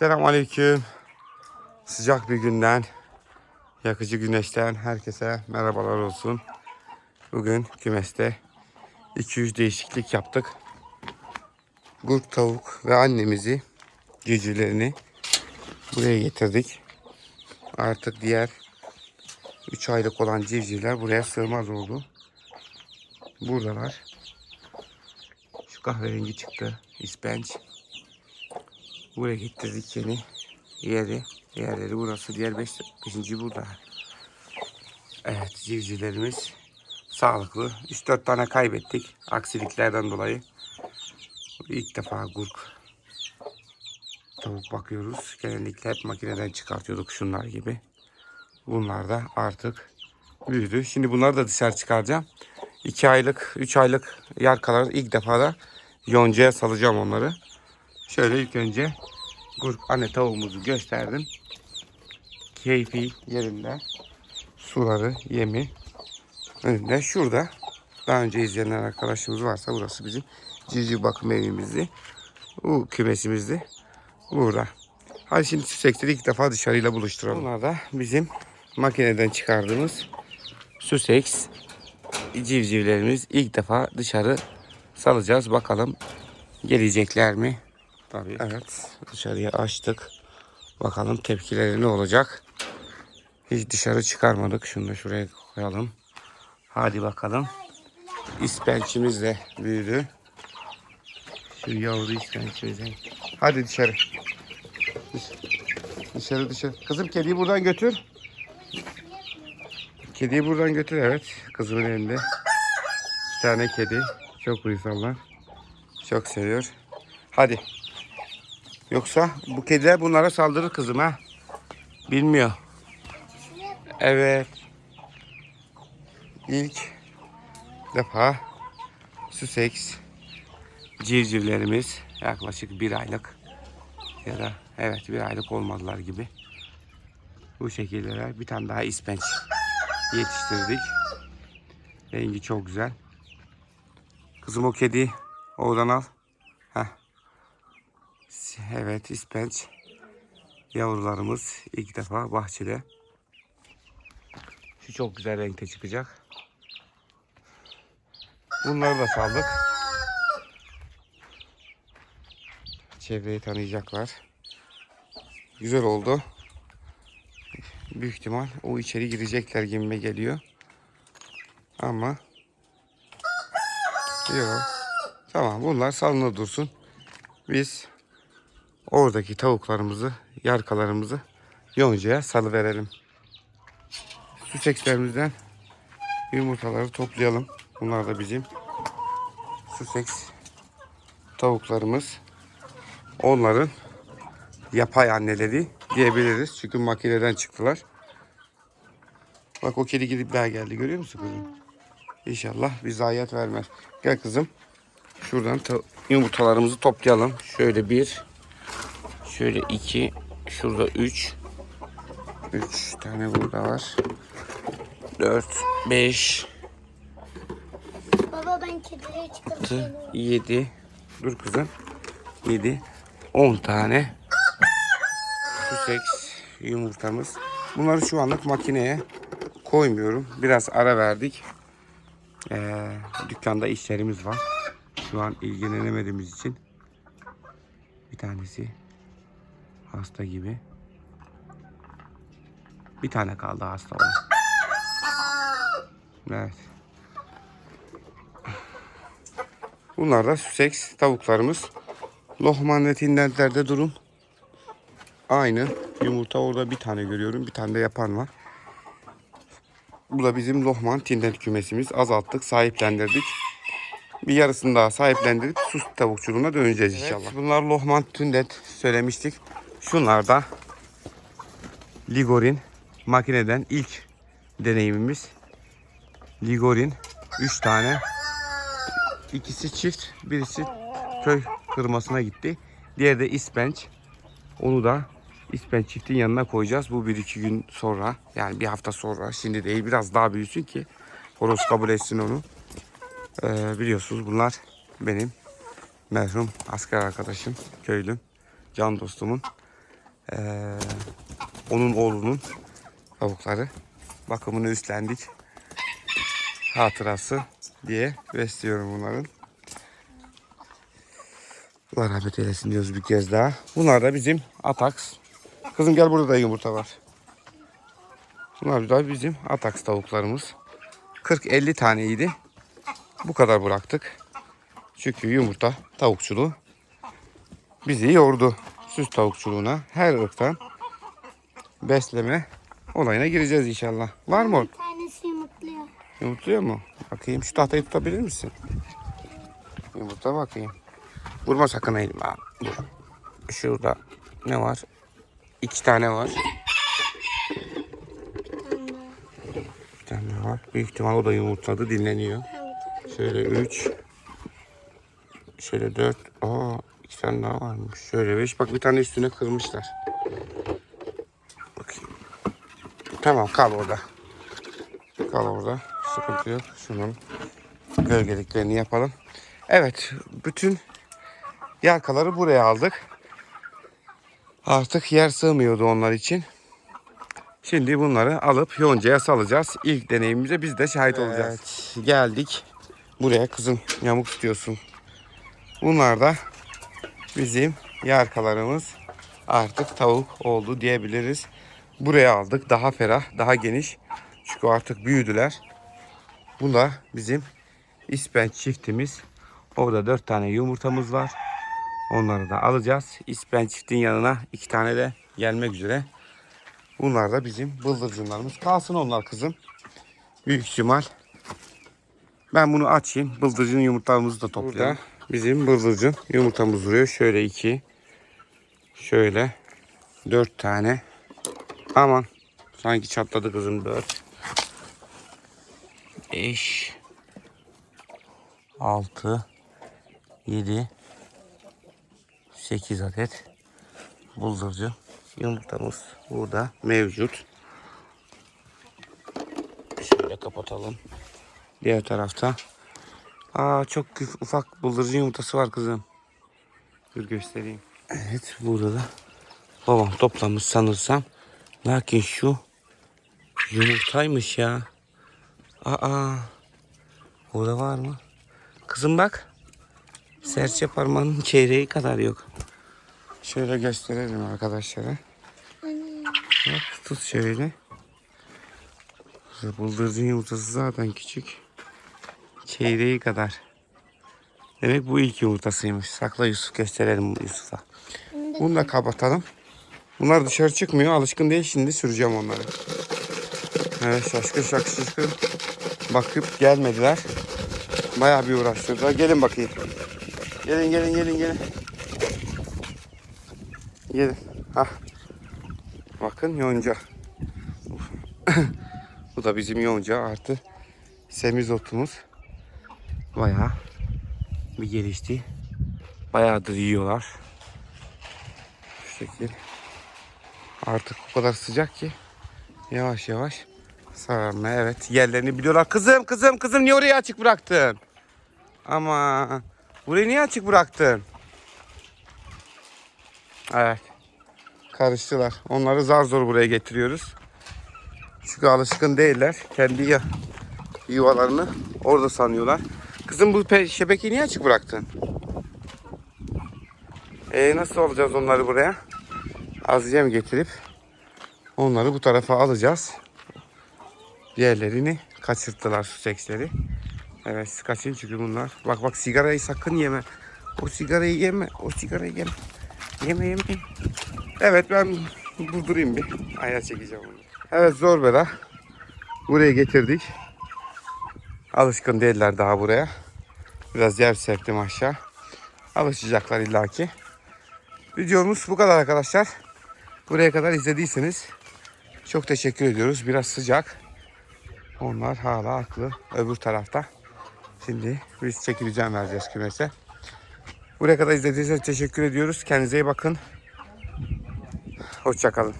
Selamünaleyküm. Sıcak bir günden, yakıcı güneşten herkese merhabalar olsun. Bugün kümeste 200 değişiklik yaptık. Gurk tavuk ve annemizi, civcivlerini buraya getirdik. Artık diğer 3 aylık olan civcivler buraya sığmaz oldu. Buradalar. Şu kahverengi çıktı. İspenç. Buraya getirdik yeni yeri. Diğerleri burası. Diğer beş, beşinci burada. Evet civcivlerimiz sağlıklı. 3-4 tane kaybettik. Aksiliklerden dolayı. İlk defa gurk tavuk bakıyoruz. Genellikle hep makineden çıkartıyorduk şunlar gibi. Bunlar da artık büyüdü. Şimdi bunları da dışarı çıkaracağım. 2 aylık, 3 aylık yarkalar ilk defa da yoncaya salacağım onları. Şöyle ilk önce anne tavuğumuzu gösterdim. Keyfi yerinde. Suları, yemi önünde. Şurada daha önce izleyenler arkadaşımız varsa burası bizim civciv bakım evimizdi. Bu kümesimizdi. Burada. Hadi şimdi süseksleri ilk defa dışarıyla buluşturalım. Bunlar da bizim makineden çıkardığımız süseks civcivlerimiz ilk defa dışarı salacağız. Bakalım gelecekler mi? Tabii. Evet. Dışarıya açtık. Bakalım tepkileri ne olacak? Hiç dışarı çıkarmadık. Şunu da şuraya koyalım. Hadi bakalım. İspençimiz de büyüdü. Şu yavru ispençimizi. Hadi dışarı. Dış- Dışarı dışarı. Kızım kediyi buradan götür. Kediyi buradan götür evet. Kızımın elinde. Bir tane kedi. Çok uysallar. Çok seviyor. Hadi. Yoksa bu kediler bunlara saldırır kızım ha. Bilmiyor. Evet. İlk defa Sussex civcivlerimiz yaklaşık bir aylık ya da evet bir aylık olmadılar gibi. Bu şekilde bir tane daha ispenç yetiştirdik. Rengi çok güzel. Kızım o kedi oradan al. Evet ispenç yavrularımız ilk defa bahçede. Şu çok güzel renkte çıkacak. Bunları da saldık. Çevreyi tanıyacaklar. Güzel oldu. Büyük ihtimal o içeri girecekler gibime geliyor. Ama yok. Tamam bunlar salınır dursun. Biz oradaki tavuklarımızı, yarkalarımızı yoncaya salıverelim. Süsekslerimizden yumurtaları toplayalım. Bunlar da bizim Sussex tavuklarımız. Onların yapay anneleri diyebiliriz. Çünkü makineden çıktılar. Bak o kedi gidip daha geldi. Görüyor musun kızım? İnşallah bir zayiat vermez. Gel kızım. Şuradan ta- yumurtalarımızı toplayalım. Şöyle bir. Şöyle iki. Şurada üç. Üç tane burada var. Dört. Beş. Baba ben kedileri çıkarıp 6, 7, dur kızım, 7, 10 tane Sussex yumurtamız. Bunları şu anlık makineye koymuyorum. Biraz ara verdik. Ee, dükkanda işlerimiz var. Şu an ilgilenemediğimiz için bir tanesi hasta gibi. Bir tane kaldı hasta olan. Evet. Bunlar da Sussex tavuklarımız. Lohman ve durum aynı. Yumurta orada bir tane görüyorum. Bir tane de yapan var. Bu da bizim Lohman tindent kümesimiz. Azalttık, sahiplendirdik. Bir yarısını daha sahiplendirip sus tavukçuluğuna döneceğiz inşallah. bunlar Lohman tindent söylemiştik. Şunlar da Ligorin makineden ilk deneyimimiz. Ligorin 3 tane İkisi çift, birisi köy kırmasına gitti. Diğeri de ispenç. Onu da ispenç çiftin yanına koyacağız. Bu bir iki gün sonra, yani bir hafta sonra. Şimdi değil, biraz daha büyüsün ki horoz kabul etsin onu. Ee, biliyorsunuz bunlar benim merhum asker arkadaşım, köylüm, can dostumun Ee, onun oğlunun tavukları. Bakımını üstlendik. Hatırası diye besliyorum bunların. Allah rahmet eylesin diyoruz bir kez daha. Bunlar da bizim Atax. Kızım gel burada da yumurta var. Bunlar da bizim Atax tavuklarımız. 40-50 taneydi. Bu kadar bıraktık. Çünkü yumurta tavukçuluğu bizi yordu. Süs tavukçuluğuna her ırktan besleme olayına gireceğiz inşallah. Var mı? Bir tanesi yumurtluyor. Yumurtluyor mu? Bakayım şu tahtayı tutabilir misin? Yumurta bakayım. Vurma sakın elim. Ha, dur. Şurada ne var? İki tane var. Bir tane var. Büyük ihtimal o da yumurtladı dinleniyor. Şöyle üç. Şöyle dört. Aa iki tane daha varmış. Şöyle beş. Bak bir tane üstüne kırmışlar. Bakayım. Tamam kal orada. Kal orada. Sıkıntı yok. Şunun gölgeliklerini yapalım. Evet. Bütün yelkaları buraya aldık. Artık yer sığmıyordu onlar için. Şimdi bunları alıp yoncaya salacağız. İlk deneyimimize biz de şahit olacağız. Geldik. Buraya kızım yamuk tutuyorsun. Bunlar da bizim yarkalarımız artık tavuk oldu diyebiliriz. Buraya aldık. Daha ferah, daha geniş. Çünkü artık büyüdüler. Bu da bizim ispenç çiftimiz. Orada dört tane yumurtamız var. Onları da alacağız. İspenç çiftin yanına iki tane de gelmek üzere. Bunlar da bizim bıldırcınlarımız. Kalsın onlar kızım. Büyük ihtimal. Ben bunu açayım. Bıldırcın yumurtalarımızı da toplayalım. Burada bizim bıldırcın yumurtamız duruyor. Şöyle iki. Şöyle. Dört tane. Aman. Sanki çatladı kızım dört. Beş. Altı. Yedi. Sekiz adet. Bıldırcın yumurtamız burada mevcut. Şöyle kapatalım. Diğer tarafta. Aa çok ufak bıldırcın yumurtası var kızım. Dur göstereyim. Evet burada da babam toplamış sanırsam. Lakin şu yumurtaymış ya. Aa. Burada var mı? Kızım bak. Serçe parmağının çeyreği kadar yok. Şöyle gösterelim arkadaşlara. Bak tut şöyle. Bıldırcın yumurtası zaten küçük. Çeyreği kadar. Demek bu ilk yumurtasıymış. Sakla Yusuf gösterelim Yusuf'a. Bunu da kapatalım. Bunlar dışarı çıkmıyor. Alışkın değil şimdi süreceğim onları. Evet şaşkın şaşkın şaşkın. Bakıp gelmediler. Bayağı bir uğraştırdılar. Gelin bakayım. Gelin gelin gelin gelin. Gelin. Hah. Bakın yonca. Bu da bizim yonca artı semizotumuz. Bayağı bir gelişti. Bayağıdır yiyorlar. Şu şekil. Artık o kadar sıcak ki yavaş yavaş sararmaya evet yerlerini biliyorlar. Kızım kızım kızım niye orayı açık bıraktın? Ama burayı niye açık bıraktın? Evet. Karıştılar. Onları zar zor buraya getiriyoruz. Çünkü alışkın değiller. Kendi yuvalarını orada sanıyorlar. Kızım bu şebekeyi niye açık bıraktın? E nasıl alacağız onları buraya? Az yem getirip onları bu tarafa alacağız. Diğerlerini kaçırttılar su seksleri. Evet kaçın çünkü bunlar. Bak bak sigarayı sakın yeme. O sigarayı yeme. O sigarayı yeme. Yeme yeme. Evet ben durdurayım bir. Ayar çekeceğim onu. Evet zor bela. Buraya getirdik. Alışkın değiller daha buraya. Biraz yer serptim aşağı. Alışacaklar illaki. Videomuz bu kadar arkadaşlar. Buraya kadar izlediyseniz çok teşekkür ediyoruz. Biraz sıcak. Onlar hala aklı öbür tarafta. Şimdi biz çekileceğim vereceğiz kümese. Buraya kadar izlediyseniz teşekkür ediyoruz. Kendinize iyi bakın. Hoşçakalın.